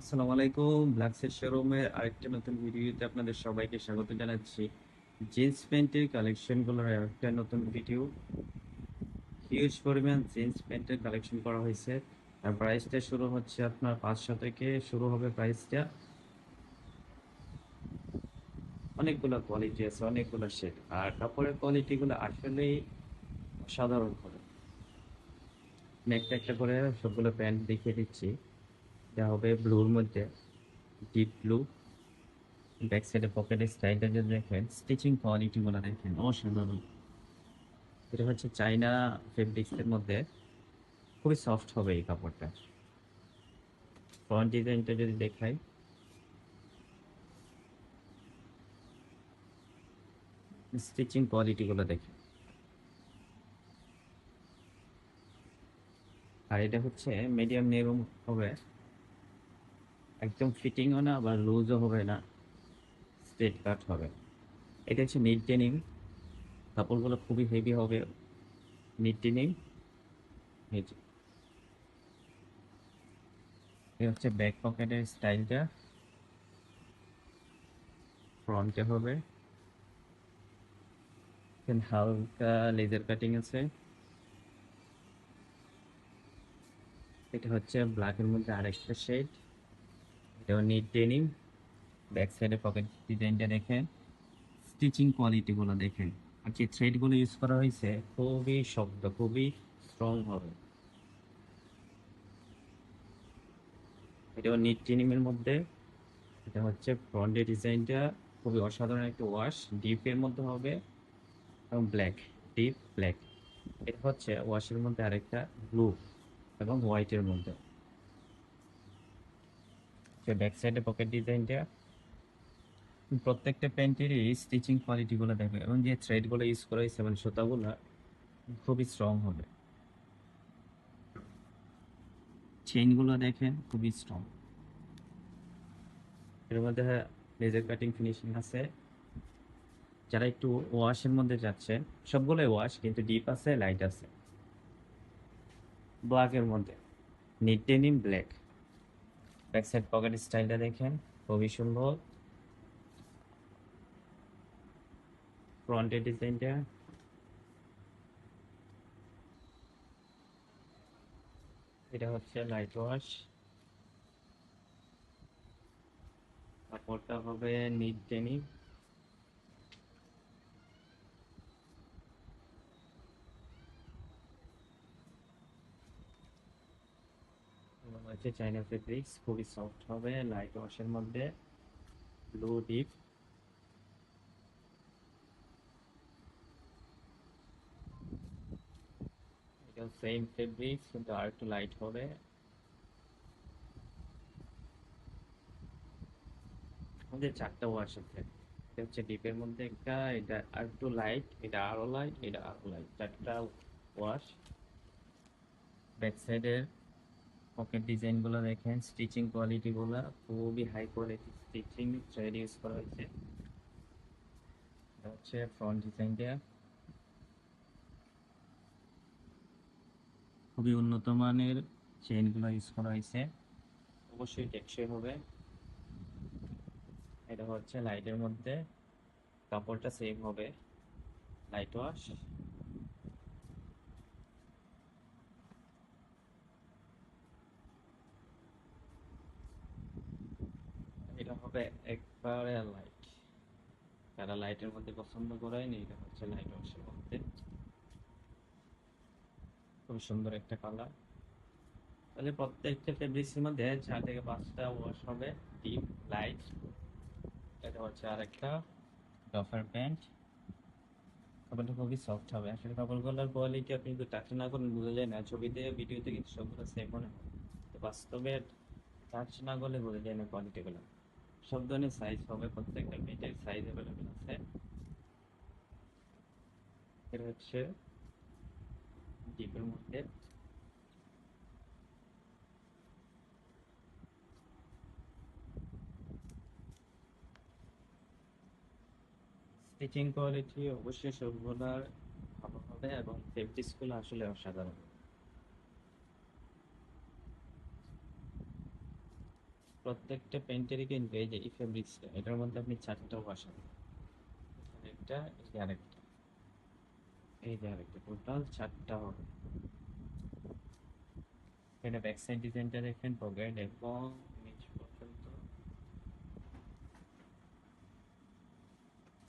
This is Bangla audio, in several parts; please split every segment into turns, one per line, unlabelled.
আসসালামু আলাইকুম। ব্ল্যাকসের শোরুমের আরেকটা নতুন ভিডিওতে আপনাদের সবাইকে স্বাগত জানাচ্ছি। জিন্স প্যান্টের কালেকশনগুলোর একটা নতুন ভিডিও হিউজ পরিমাণ জিন্স প্যান্টের কালেকশন করা হয়েছে। আর প্রাইসটা শুরু হচ্ছে আপনার পাঁচশো থেকে শুরু হবে প্রাইসটা অনেকগুলো কোয়ালিটি আছে, অনেকগুলো শেড আর কাপড়ের কোয়ালিটিগুলো আসলেই অসাধারণ করে। একটা একটা করে সবগুলো প্যান্ট দেখিয়ে দিচ্ছি। এটা হবে ব্লুর মধ্যে ডিপ ব্লু ব্যাক সাইডে পকেটের স্টাইলটা যদি দেখেন স্টিচিং কোয়ালিটিগুলো দেখেন, অসাধারণ। এটা হচ্ছে চাইনা ফেব্রিক্সের মধ্যে খুবই সফট হবে এই কাপড়টা। ফ্রন্ট ডিজাইনটা যদি দেখাই স্টিচিং কোয়ালিটিগুলো দেখেন। আর এটা হচ্ছে মিডিয়াম নেরম হবে। একদম ফিটিংও না আবার লুজও হবে না। স্ট্রেট কাট হবে। এটা হচ্ছে নিট ডেনিম কাপড়গুলো খুবই হেভি হবে। ডেনিম এই এটা হচ্ছে ব্যাক পকেটের স্টাইলটা ফ্রন্টে হবে। হালকা লেজার কাটিং আছে। এটা হচ্ছে ব্ল্যাকের মধ্যে আরেকটা শেড এটাও নিট ডেনিম ব্যাক সাইডে পকেট ডিজাইনটা দেখেন। স্টিচিং কোয়ালিটিগুলো দেখেন। আর যে থ্রেডগুলো ইউজ করা হয়েছে, খুবই শব্দ খুবই স্ট্রং হবে। এটাও নিট ডেনিমের মধ্যে। এটা হচ্ছে ফ্রন্টের ডিজাইনটা খুবই অসাধারণ একটা ওয়াশ ডিপের মধ্যে হবে এবং ব্ল্যাক ডিপ ব্ল্যাক এটা হচ্ছে ওয়াশের মধ্যে আরেকটা ব্লু এবং হোয়াইটের মধ্যে। ব্যাক সাইডে পকেট ডিজাইনটা প্রত্যেকটা প্যান্টেরই স্টিচিং কোয়ালিটিগুলো দেখবে এবং যে থ্রেডগুলো ইউজ করা হয়েছে মানে সুতাগুলো, খুবই স্ট্রং হবে। চেইনগুলো দেখেন, খুবই স্ট্রং এর মধ্যে লেজার কাটিং ফিনিশিং আছে। যারা একটু ওয়াশের মধ্যে যাচ্ছে সবগুলোই ওয়াশ কিন্তু ডিপ আছে লাইট আছে। ব্ল্যাকের মধ্যে। Knit denim black back side pocket স্টাইলটা দেখেন, খুবই সুন্দর। ফ্রন্টের ডিজাইনটা এটা হচ্ছে লাইট ওয়াশ কাপড়টা হবে নিট ডেনিম এবং হচ্ছে চাইনা ফেব্রিক্স খুবই সফট হবে লাইট ওয়াশের মধ্যে ব্লু ডিপ সেম ফেব্রিক্স কিন্তু আর একটু লাইট হবে। আমাদের চারটা ওয়াশ আছে। এটা হচ্ছে ডিপের মধ্যে একটা, এটা আর একটু লাইট এটা আরও লাইট এটা আরও লাইট চারটা ওয়াশ ব্যাক সাইডের পকেট ডিজাইনগুলো দেখেন স্টিচিং কোয়ালিটিগুলো খুবই high quality stitching thread use করা হয়েছে। হচ্ছে ফ্রন্ট ডিজাইনটা খুবই উন্নত মানের চেইনগুলো ইউজ করা হয়েছে। অবশ্যই টেকসই হবে। এটা হচ্ছে লাইটের মধ্যে। কাপড়টা সেম হবে। লাইট ওয়াশ এটা হবে একবারে লাইট যারা লাইটের মধ্যে পছন্দ করেন এটা হচ্ছে লাইট ওয়াশের মধ্যে। খুব সুন্দর একটা কালার তাহলে প্রত্যেকটা ফেব্রিক্সের মধ্যে চার থেকে পাঁচটা ওয়াশ হবে ডিপ লাইট এটা হচ্ছে আরেকটা ডফার প্যান্ট কাপড়টা খুবই সফট হবে। আসলে কাপড়গুলোর কোয়ালিটি আপনি যদি টাচ না করেন বোঝা যায় না ছবিতে ভিডিওতে কিন্তু সবগুলো সেম মনে হয়। তো বাস্তবে টাচ না করলে বোঝা যায় না কোয়ালিটিগুলো সব ধরনের সাইজ হবে, প্রত্যেকটা প্যান্টের সাইজ অ্যাভেলেবেল আছে। এটা হচ্ছে ডিপের মধ্যে। স্টিচিং কোয়ালিটি অবশ্যই সবগুলার ভালো হবে এবং ফেব্রিক্সগুলো আসলে অসাধারণ। প্রত্যেকটা প্যান্টেরই কিন্তু এই যে ফেব্রিক্সটা এটার মধ্যে আপনি চারটাও বসাবেন একটা, এই যে আরেকটা। এই যে আরেকটা টোটাল চারটা হবে। এটা ব্যাক সাইড ডিজাইনটা পকেট এবং নিচ পর্যন্ত।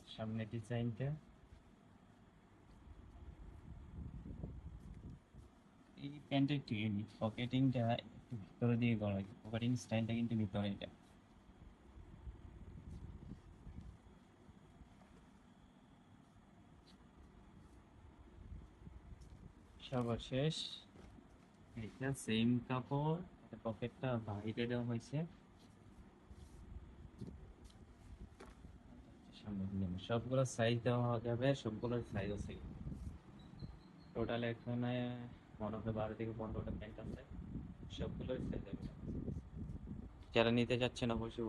সামনে ডিজাইনটা এই প্যান্টের পকেটিংটা ভিতরে দিয়ে করা পকেটিং স্টাইলটা কিন্তু ভিতরে এটা। সর্বশেষ এটা সেম কাপড় পকেটটা বাইরে দেওয়া হয়েছে। সবগুলো সাইজ দেওয়া যাবে, সবগুলোর সাইজ আছে। টোটাল এখানে মনে হয় বারো থেকে পনেরোটা প্যান্ট আছে। সবগুলোর ফেলে যাবে। যারা নিতে যাচ্ছেন অবশ্যই